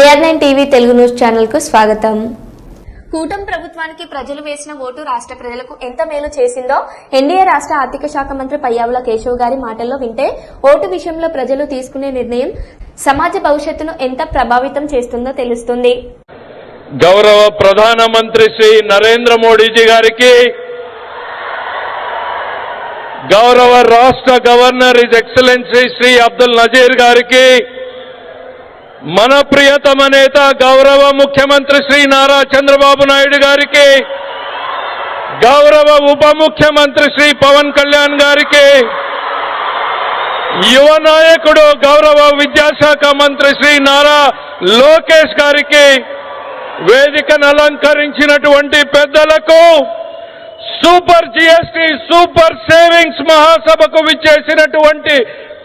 BR nine TV Telugu news ఛానల్కు స్వాగతం. కూటమి ప్రభుత్వానికి ప్రజలు వేసిన ఓటు రాష్ట్ర ప్రజలకు ఎంత మేలు చేసిందో ఎన్డీఏ రాష్ట్ర ఆర్థిక శాఖ మంత్రి పయ్యావుల కేశవ్ గారి మాటల్లో వింటే ఓటు విషయంలో ప్రజలు తీసుకునే నిర్ణయం సమాజ భవిష్యత్తును ఎంత ప్రభావితం చేస్తుందో తెలుస్తుంది. గౌరవ ప్రధానమంత్రి శ్రీ నరేంద్ర మోడీజీ గారికి గౌరవ రాష్ట్ర governor his excellency Shri Abdul Nazeer గారికి మన ప్రియతమ నేత గౌరవ ముఖ్యమంత్రి శ్రీ నారా చంద్రబాబు నాయుడు గారికి గౌరవ ఉప ముఖ్యమంత్రి శ్రీ పవన్ కళ్యాణ్ గారికి యువ నాయకుడు గౌరవ విద్యాశాఖ మంత్రి శ్రీ నారా లోకేష్ గారికి వేదికను అలంకరించినటువంటి పెద్దలకు సూపర్ జిఎస్టి సూపర్ సేవింగ్స్ మహాసభకు విచ్చేసినటువంటి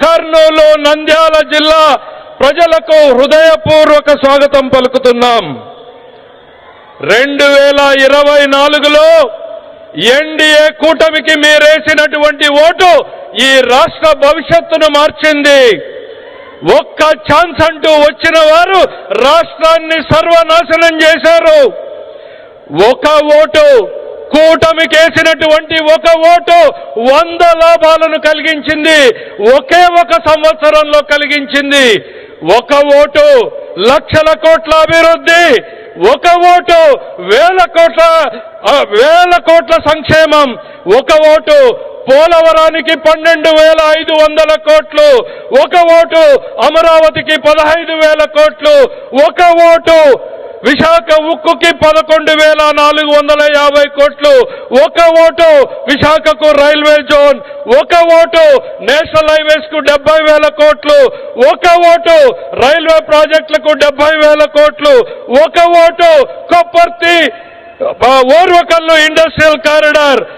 కర్నూలు నంద్యాల జిల్లా ప్రజలకు హృదయపూర్వక స్వాగతం పలుకుతున్నాం. రెండు వేల ఇరవై నాలుగులో ఎన్డీఏ కూటమికి మీరేసినటువంటి ఓటు ఈ రాష్ట్ర భవిష్యత్తును మార్చింది. ఒక్క ఛాన్స్ అంటూ వచ్చిన వారు రాష్ట్రాన్ని సర్వనాశనం చేశారు. ఒక ఓటు కూటమికేసినటువంటి ఒక ఓటు వంద లాభాలను కలిగించింది. ఒకే ఒక సంవత్సరంలో కలిగించింది. ఒక ఓటు లక్షల కోట్ల అభివృద్ధి. ఒక ఓటు వేల కోట్ల వేల కోట్ల సంక్షేమం. ఒక ఓటు పోలవరానికి పన్నెండు వేల ఐదు వందల కోట్లు. ఒక ఓటు అమరావతికి పదహైదు వేల కోట్లు. ఒక ఓటు విశాఖ ఉక్కుకి పదకొండు వేల నాలుగు వందల యాభై కోట్లు. ఒక ఓటు విశాఖకు రైల్వే జోన్. ఒక ఓటు నేషనల్ హైవేస్కు డెబ్బై వేల కోట్లు. ఒక ఓటు రైల్వే ప్రాజెక్టులకు డెబ్బై వేల కోట్లు. ఒక ఓటు కొప్పర్తి ఓర్వకల్లు ఇండస్ట్రియల్ కారిడార్.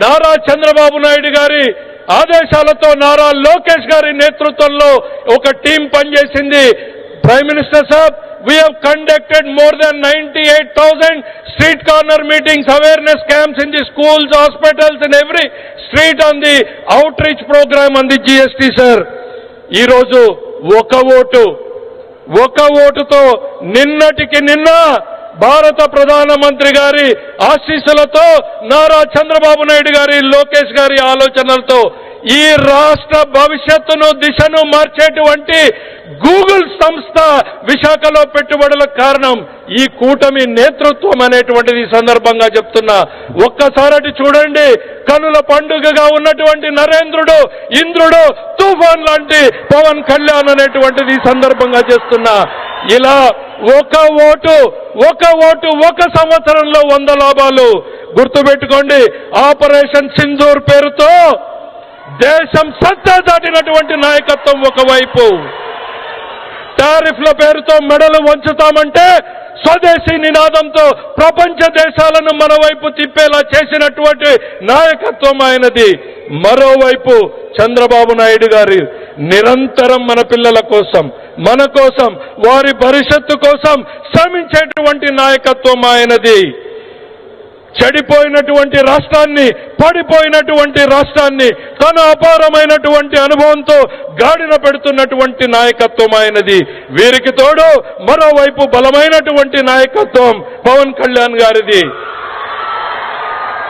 నారా చంద్రబాబు నాయుడు గారి ఆదేశాలతో నారా లోకేష్ గారి నేతృత్వంలో ఒక టీం పనిచేసింది ప్రైమ్ మినిస్టర్ సాబ్ we have conducted more than 98,000 street corner meetings, awareness camps in the schools, hospitals, in every street on the outreach program on the GST, sir. ఈరోజు ఒక ఓటు ఒక ఓటుతో నిన్నటికి నిన్న భారత ప్రధానమంత్రి గారి ఆశీస్సులతో నారా చంద్రబాబు నాయుడు గారి లోకేష్ గారి ఆలోచనలతో ఈ రాష్ట్ర భవిష్యత్తును దిశను మార్చేటువంటి గూగుల్ సంస్థ విశాఖలో పెట్టుబడులకు కారణం ఈ కూటమి నేతృత్వం అనేటువంటిది ఈ సందర్భంగా చెప్తున్నా. ఒక్కసారి చూడండి. కనుల పండుగగా ఉన్నటువంటి నరేంద్రుడు ఇంద్రుడు తుఫాన్ లాంటి పవన్ కళ్యాణ్ అనేటువంటిది ఈ సందర్భంగా చేస్తున్నా. ఇలా ఒక ఓటు ఒక ఓటు ఒక సంవత్సరంలో వంద లాభాలు. గుర్తుపెట్టుకోండి. ఆపరేషన్ సింధూర్ పేరుతో దేశం సత్తా దాటినటువంటి నాయకత్వం ఒకవైపు. టారిఫ్ల పేరుతో మెడలు వంచుతామంటే స్వదేశీ నినాదంతో ప్రపంచ దేశాలను మన వైపు తిప్పేలా చేసినటువంటి నాయకత్వం ఆయనది. మరోవైపు చంద్రబాబు నాయుడు గారి నిరంతరం మన పిల్లల కోసం మన కోసం వారి భవిష్యత్తు కోసం శ్రమించేటువంటి నాయకత్వం ఆయనది. చెడిపోయినటువంటి రాష్ట్రాన్ని పడిపోయినటువంటి రాష్ట్రాన్ని తన అపారమైనటువంటి అనుభవంతో గాడిన పెడుతున్నటువంటి నాయకత్వం ఆయనది. వీరికి తోడు మరోవైపు బలమైనటువంటి నాయకత్వం పవన్ కళ్యాణ్ గారిది.